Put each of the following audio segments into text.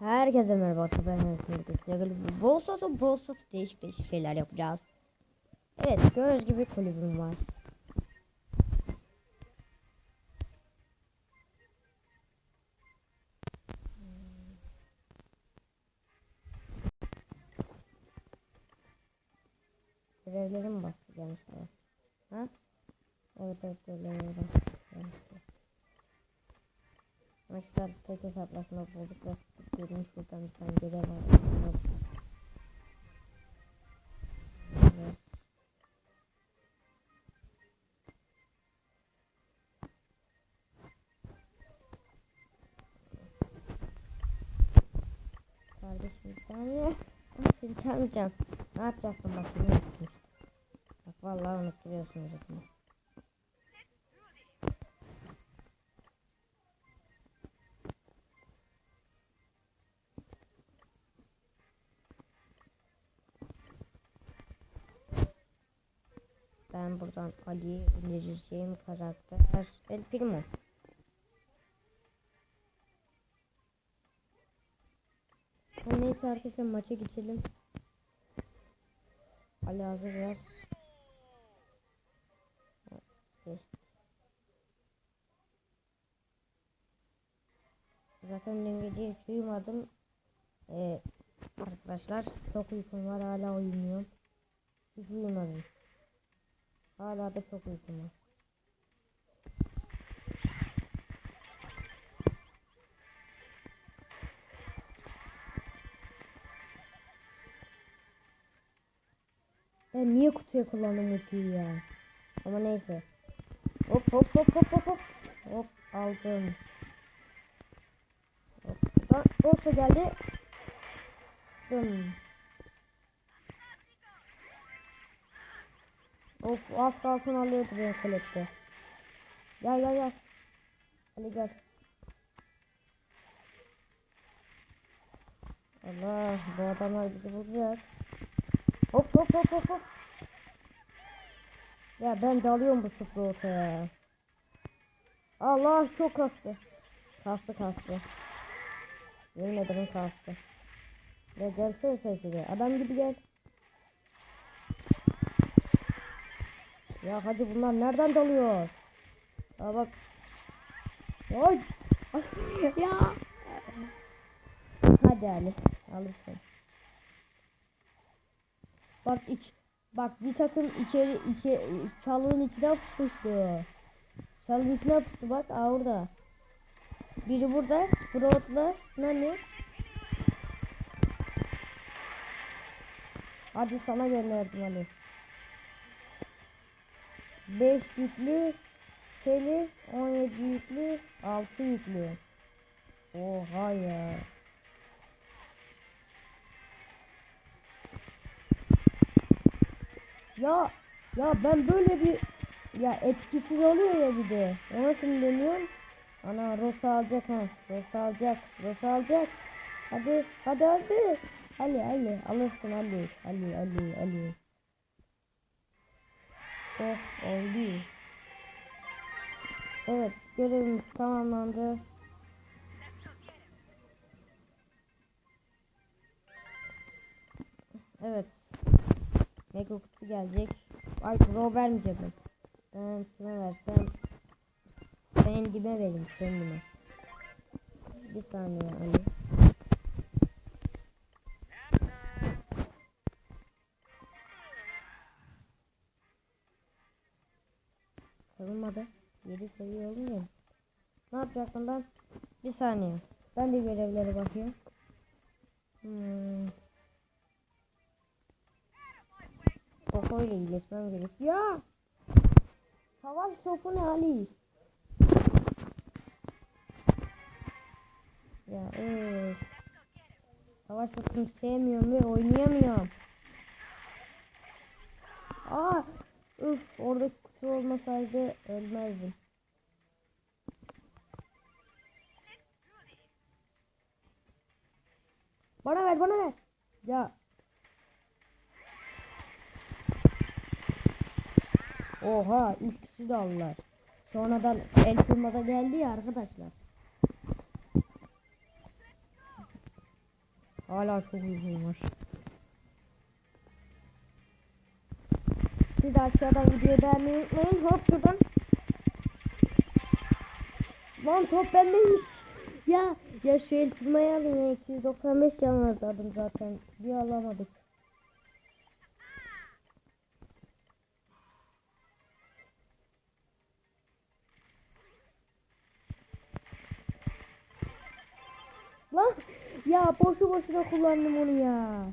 Herkese merhaba arkadaşlar. Brawl Stars'a Brawl Stars'a değişik değişik şeyler yapacağız. Evet gördüğünüz gibi kulübüm var. Görevlerim bastı gençler. Ha? Evet evet görevlerim bastı gençler. Maçlar tek hesaplaşma bulduk ve tutuyorum şuradan bir tane görev var. Kardeşim bir saniye. Nasıl çalmayacağım? Ne yapacaksın bak bunu unuttum. Bak vallahi unutturuyorsunuz zaten. Ben buradan Ali'yi indireceğim karakter El Primo. Neyse arkadaşlar maça geçelim. Ali hazır geç. Zaten dün gece hiç uyumadım. Ee, arkadaşlar çok uykum var hala uyumuyorum. Hiç uyumadım. Hala da çok uykum var. Ben niye kutuya kullandım ultiyi ya? Ama neyse. Hop hop hop hop hop hop. Hop aldım. Hop. Olsa geldi. Dım. Of az kalsın alıyordu beni kolekte. Gel gel gel. Hadi gel. Allah bu adamlar bizi bulacak. Hop hop hop hop hop. Ya ben dalıyorum bu sıfır ortaya. Allah çok kastı. Kastı kastı. Yemin ederim kastı. Ya gelsene sen şuraya. Adam gibi gel. Ya hadi bunlar nereden dalıyor? Aa bak. Oy. ya. Hadi Ali alırsın. Bak iç. Bak bir takım içeri içe çalının içine pusmuştu. Çalının içine pustu bak aa orada. Biri burada. Sprout'la Nani. Hadi sana gönderdim Ali. 5 yüklü Seli 17 yüklü 6 yüklü. Oha ya. Ya ya ben böyle bir ya etkisiz oluyor ya bir de. Ona sinirleniyorum. Ana Rosa alacak ha. Rosa alacak. Rosa alacak. Hadi hadi hadi. Ali Ali alırsın Ali. Ali Ali Ali. Oh oldu. Evet görevimiz tamamlandı. Evet. Mega kutu gelecek. Ay pro vermeyeceğim ben. Ben versem kendime vereyim kendime. Bir saniye Ali. Yapacaktım ben? Bir saniye. Ben de görevlere bakıyorum. Hmm. Koko ile iyileşmem gerek. Ya! Savaş topu ne Ali? Ya evet. Savaş topunu sevmiyorum ve oynayamıyorum. Aa! Üf orada kutu olmasaydı ölmezdim. Bana ver bana ver. Ya. Oha üç kişi de aldılar. Sonradan el kırmada geldi ya arkadaşlar. Hala çok uzun var. Siz de aşağıdan videoyu beğenmeyi unutmayın. Hop şuradan. Lan top bendeymiş. Ya ya şu el tutmayı alın ya. 295 can vardı zaten. Bir alamadık. Lan ya boşu boşuna kullandım onu ya.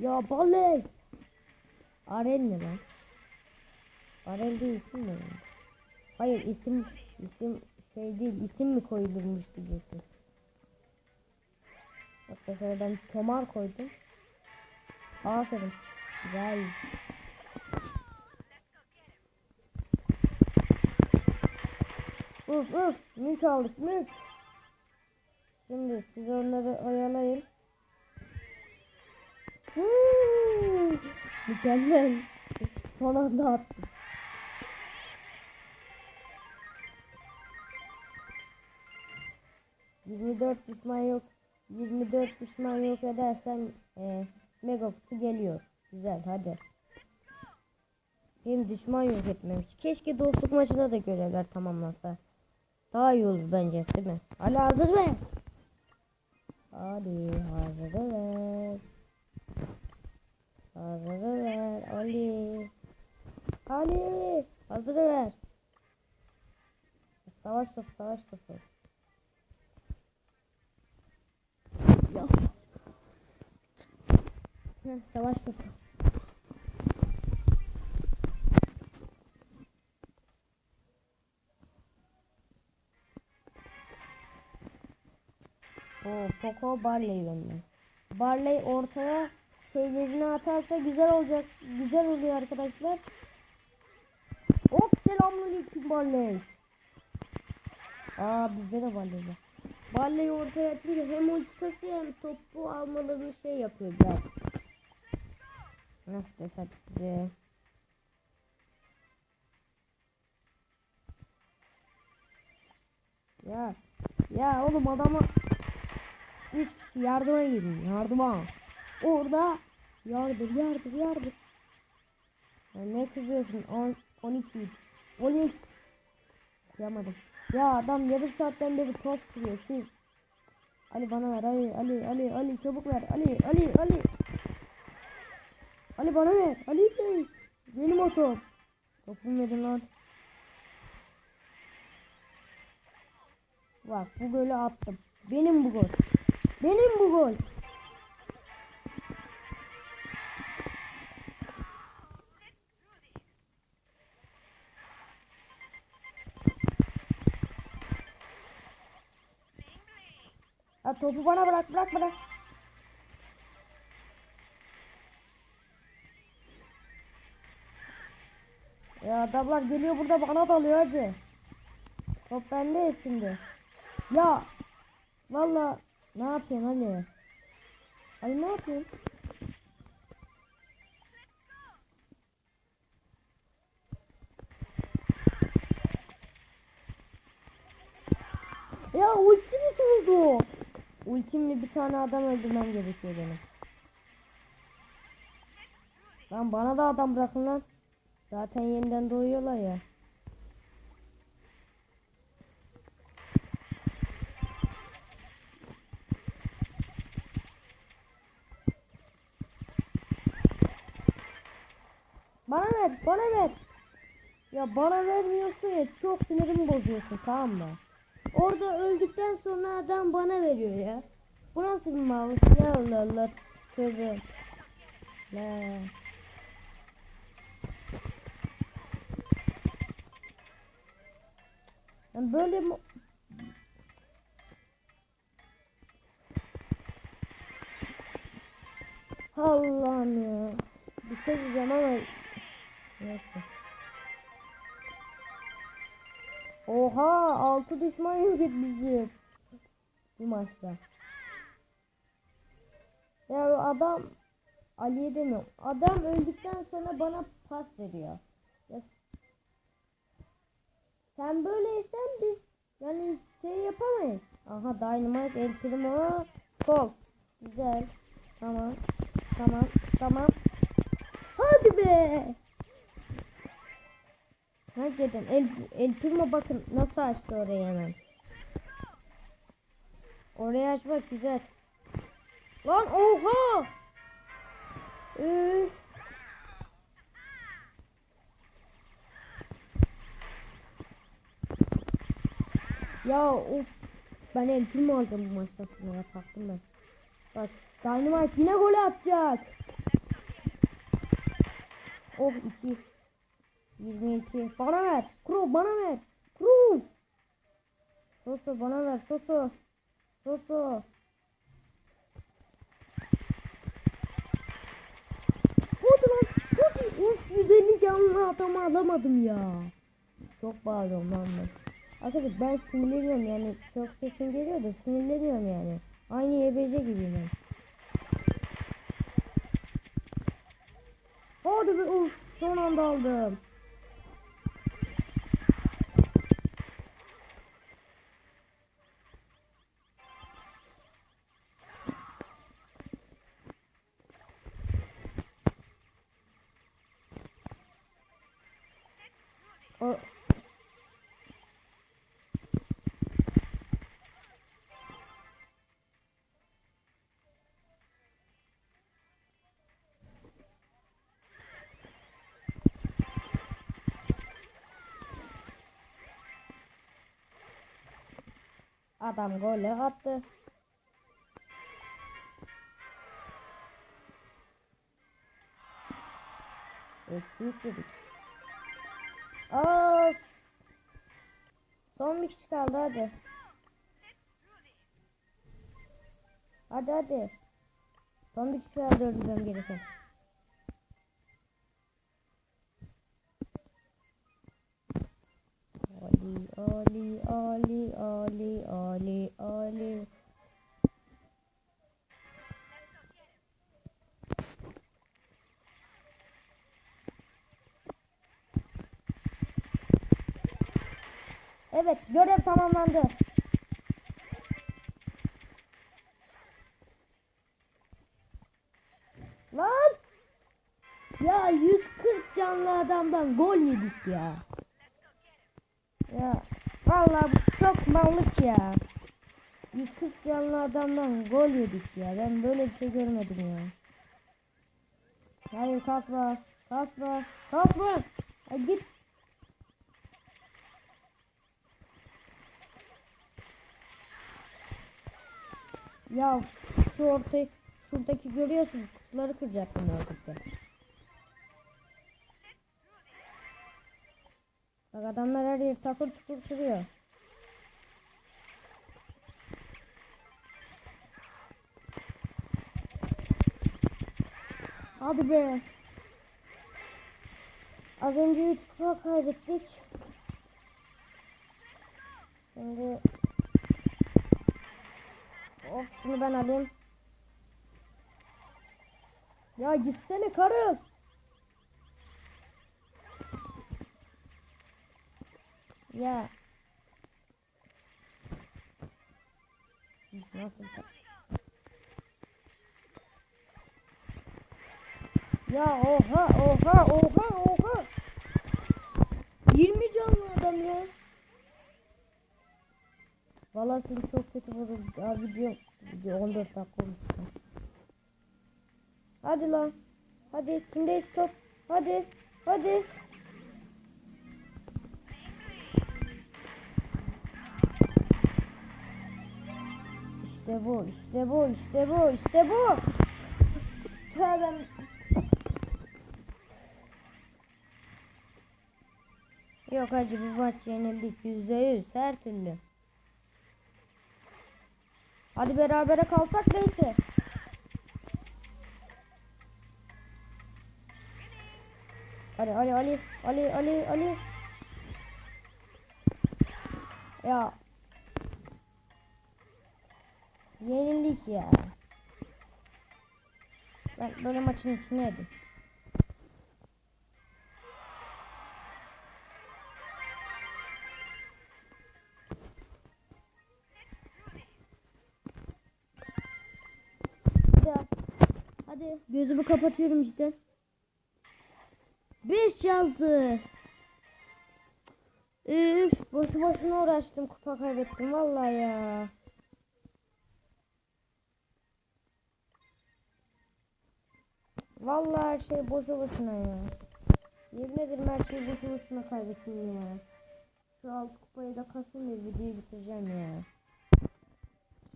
Ya balık. Arel ne lan? Arel değil mi? Hayır isim isim şey değil isim mi koyulmuş diyecektim. Bak mesela ben Tomar koydum. Aferin. Güzel. Uf uf mük aldık mük. Şimdi siz onları oyalayın. Mükemmel. Son anda attık. 24 düşman yok 24 düşman yok edersen e, mega kutu geliyor. Güzel hadi. Benim düşman yok etmemiş. Keşke dostluk maçında da görevler tamamlansa. Daha iyi olur bence değil mi? Hadi hazır mı? Hadi hazır ver. Hazır ver Ali. Ali hazır ver. Savaş top savaş topu. Ya. Heh, savaş topu. Oo, Poco Barley bende. Barley ortaya şeylerini atarsa güzel olacak. Güzel oluyor arkadaşlar. Hop selamünaleyküm Barley. Aa bizde de Barley var. Barley ortaya atınca hem ulti kasıyor hem topu almalarını şey yapıyor biraz. Nasıl desem size. Ya ya oğlum adama 3 kişi yardıma gidin yardıma. Orada yardır yardır yardır. Ya ne kızıyorsun? 10 12 12 Yapamadım. Ya adam yarım saatten beri top kırıyor siz. Ali bana ver Ali Ali Ali Ali çabuk ver Ali Ali Ali. Ali bana ver Ali. Benim o top. Topumu verin lan. Bak bu golü attım. Benim bu gol. Benim bu gol. Topu bana bırak bırak bırak. Ya adamlar geliyor burada bana dalıyor hadi. Top bende şimdi. Ya valla ne yapıyorsun Ali? Ali ne yapıyorsun? Ya ultim oldu. Ultimle bir tane adam öldürmem gerekiyor benim. Lan bana da adam bırakın lan. Zaten yeniden doğuyorlar ya. Bana ver, bana ver. Ya bana vermiyorsun ya çok sinirimi bozuyorsun tamam mı? Orada öldükten sonra adam bana veriyor ya. Bu nasıl bir mal? Ya Allah Allah. Tövbe. La. Yani böyle mi? Allah'ım ya. Bir şey diyeceğim ama neyse. Oha altı düşman yok etmişim. Bu maçta. Ya adam Ali'ye demiyorum. Adam öldükten sonra bana pas veriyor. Ya, sen böyleysen biz yani şey yapamayız. Aha Dynamite El Primo kol. Güzel. Tamam. Tamam. Tamam. Hadi be. Hakikaten El, El Primo bakın nasıl açtı orayı hemen. Orayı açmak güzel. Lan oha! Üf. Ya of. Ben El Primo aldım bu maçta sonra ya taktım ben. Bak Dynamite yine gol atacak. Oh 2. 22. Bana ver. Kro bana ver. Kro. Soso bana ver. Soso. Soso. Hadi lan. Hadi. Of 150 canlı adamı alamadım ya. Çok bağırıyorum lan ben. Arkadaşlar ben sinirleniyorum yani çok sesim geliyor da sinirleniyorum yani. Aynı YBC gibiyim ben. Hadi be uf son anda aldım. Adam golü attı. Eksik dedik. Aa, son bir kişi kaldı hadi. Hadi hadi. Son bir kişi öldüreceğim gerisi. Ali, Ali, Ali. Evet, görev tamamlandı. Yedik ya. Ben böyle bir şey görmedim ya. Hayır kalkma. Kalkma. Kalkma. Ya git. Ya şu ortayı şuradaki görüyorsunuz kutuları kıracaktım oradaki. Bak adamlar her yer takır tukur kırıyor. Hadi be. Az önce 3 kupa kaybettik. Şimdi Of şunu ben alayım. Ya gitsene karı. Ya. Nasıl Ya oha oha oha oha. 20 canlı adam ya. Vallahi sizi çok kötü. Ya video, video 14 dakika olmuş. ya. Hadi lan. Hadi kimdeyiz top. Hadi. Hadi. İşte bu, işte bu, işte bu, işte bu. Tövbe. Yok hacı bu maç yenildik yüzde yüz her türlü. Hadi berabere kalsak neyse. Hadi Ali Ali Ali Ali Ali. Ya. Yenildik ya. Ben böyle maçın içindeydim. Hadi gözümü kapatıyorum cidden. 5 yazdı. Üf, boşu boşuna uğraştım kupa kaybettim vallahi ya. Vallahi her şey boşu boşuna ya. Yemin ederim her şeyi boşu boşuna kaybettim ya. Şu alt kupayı da kasayım da videoyu bitireceğim ya.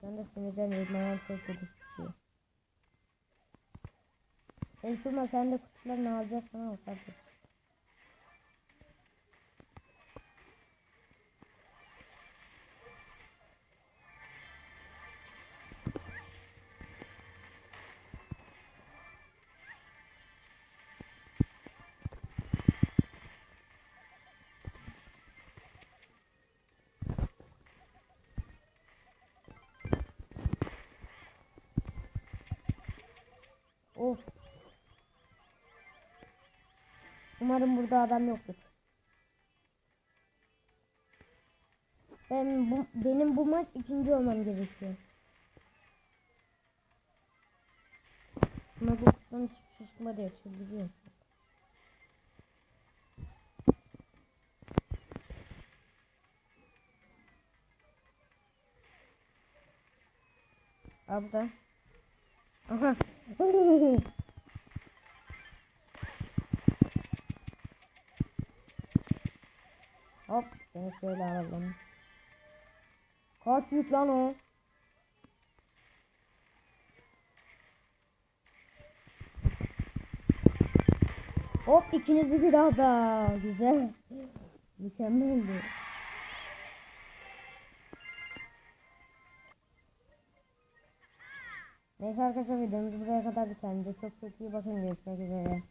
Ben de sinirden elmanı çok kötü Elfurma sen de kutularını alacaksın ama kardeşim. Umarım burada adam yoktur. Ben bu, benim bu maç ikinci olmam gerekiyor. Ama bu kutudan hiçbir şey çıkmadı ya çıldırıyorum. Abla. Aha. Hop seni şöyle alalım. Kaç yük lan o? Hop ikinizi bir daha da. Güzel. Mükemmeldi. Neyse arkadaşlar videomuz buraya kadar bir tane. Çok çok iyi bakın görüşmek üzere.